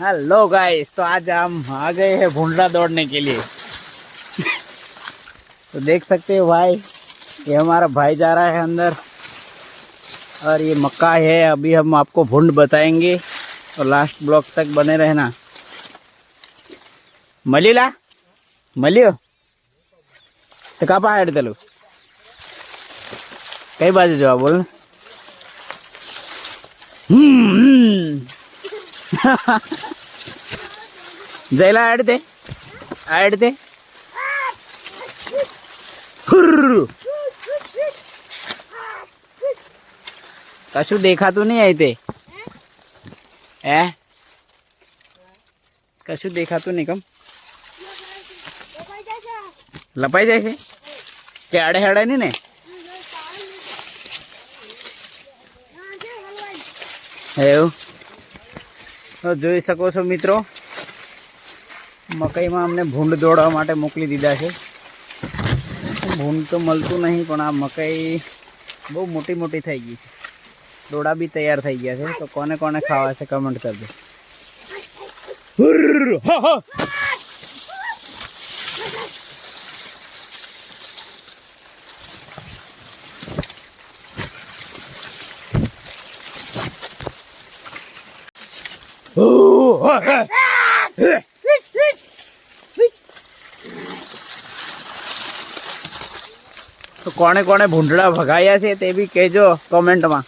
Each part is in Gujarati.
हेलो गाइस तो आज हम आ गए हैं भुंडला दौड़ने के लिए। तो देख सकते हो भाई, ये हमारा भाई जा रहा है अंदर। और ये मक्का है, अभी हम आपको भुंड बताएँगे। तो लास्ट ब्लॉक तक बने रहना। मलिला? मलियो? तो कापा हेड तलू? कई बाजू जवाब बोल हम्म।, हम्म। હમ જયલા दे તે दे. કશું દેખાતું નહીં આવી તે હે કશું દેખાતું નહીં કમ લપાઈ જાય છે કે આડે હેડે નહીં ને એવું જોઈ શકો છો મિત્રો, મકાઈમાં અમને ભૂંડ દોડવા માટે મોકલી દીધા છે. ભૂંડ તો મળતું નહીં, પણ આ મકાઈ બહુ મોટી મોટી થઈ ગઈ છે. દોડા બી તૈયાર થઈ ગયા છે, તો કોને કોને ખાવા છે કમેન્ટ કરજો હુર્ર, હા, હા. ઓહ, હા, હા. તો કોણે કોણે ભૂંડળા ભગાયા છે તે બી કહેજો કોમેન્ટમાં.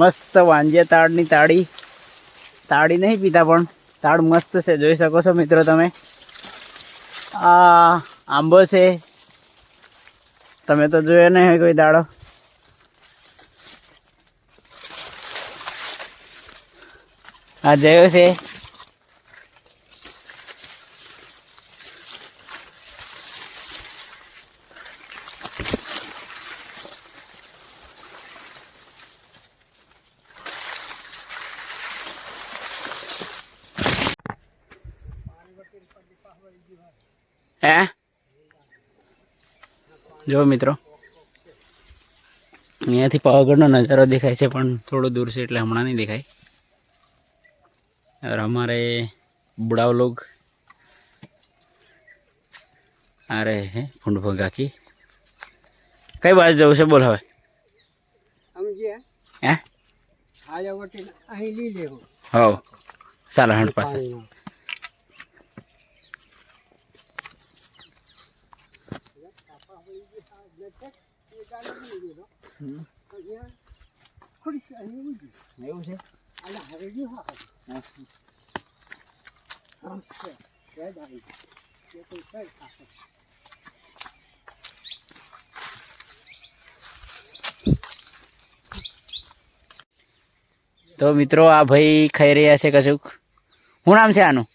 મસ્ત વાંજે તાળની તાળી. તાળી નહીં પીતા પણ, તાળ મસ્ત છે, જોઈ શકો છો મિત્રો તમે. આ આંબો છે તમે તો જોયો નહીં કોઈ દાડો. આ જયો છે. હે? જુઓ મિત્રો અહીંયાથી પાવાગઢનો નજારો દેખાય છે પણ થોડો દૂર છે એટલે હમણાં નહીં દેખાય. અમારે બુડાવ અરે હે ફૂંડભો કાકી કઈ બાજુ જવું છે બોલ હવે. હે? હા ચાલો હંડ પાસે. એવું છે. તો મિત્રો આ ભાઈ ખાઈ રહ્યા છે કશુંક. શું નામ છે આનું?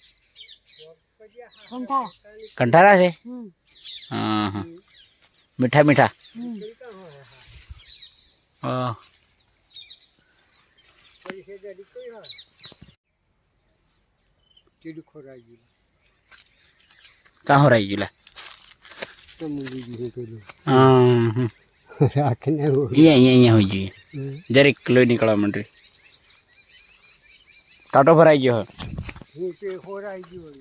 કંઠારા. છે? હા હા. મીઠા મીઠા. હા. કાં હોરાઈ ગયું લા. રાખીને. અહીંયા હોઈ જોઈએ. જરીક લોહી નીકળવા માંડી કાંટો ભરાઈ ગયો. નીચે ખોરાઈ ગયું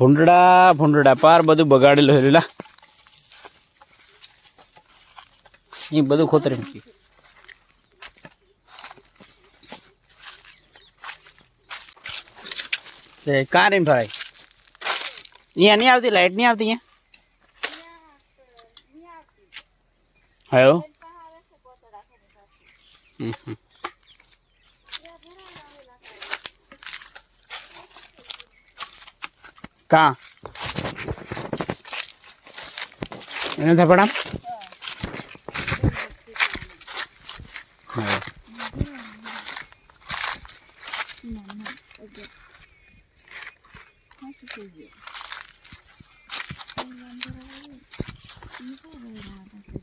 ભૂંડડા ભૂંડડા. પાર બધું બગાડેલું લીલા એ બધું ખોતરી મૂકી કાં રેમ ભાઈ અહીંયા નહીં આવતી લાઈટ નહીં આવતી અહીંયા હા એવું? હમ. കാ എന്താ പടം Thank you.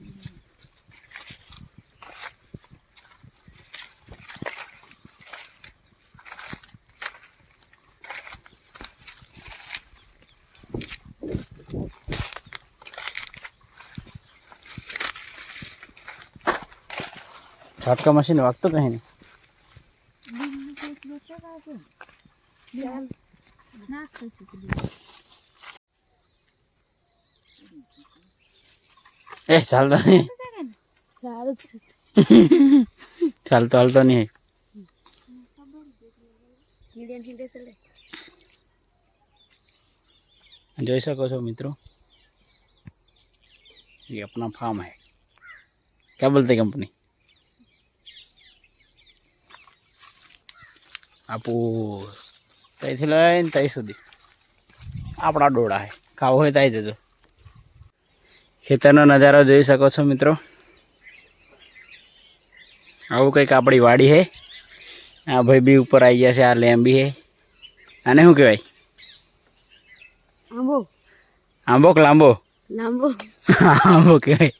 ઝાટકા મશીન વાગતો કહે નહીં એ ચાલતો નહીં સારું છે ચાલતો હાલતો નહીં કીડિયા કીડે સડે જોઈ શકો છો મિત્રો ये अपना फार्म है क्या बोलते कंपनी આપું. ત્યાંથી લઈને ત્યાં સુધી. આપણા ડોળા છે ખાવું હોય ત્યાં જજો. ખેતરનો નજારો જોઈ શકો છો મિત્રો. આવું કંઈક આપણી વાડી છે આ ભાઈ બી ઉપર આવી ગયા છે આ લેમ્બી છે આને શું કહેવાય? આંબો. આંબો કે લાંબો? લાંબો. આંબો કહેવાય.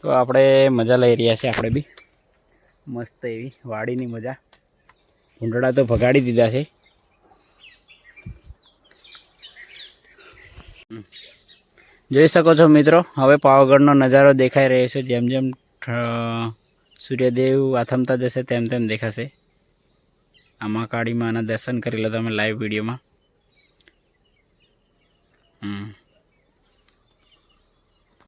તો આપણે મજા લઈ રહ્યા છીએ આપણે બી. મસ્ત એવી વાડીની મજા. ભૂંડડા તો ભગાડી દીધા છે. જોઈ શકો છો મિત્રો, હવે પાવાગઢનો નજારો દેખાઈ રહ્યો છે. જેમ જેમ સૂર્યદેવ આથમતા જશે, તેમ તેમ દેખાશે. આમાં આના દર્શન કરી લો તમે લાઈવ વિડીયોમાં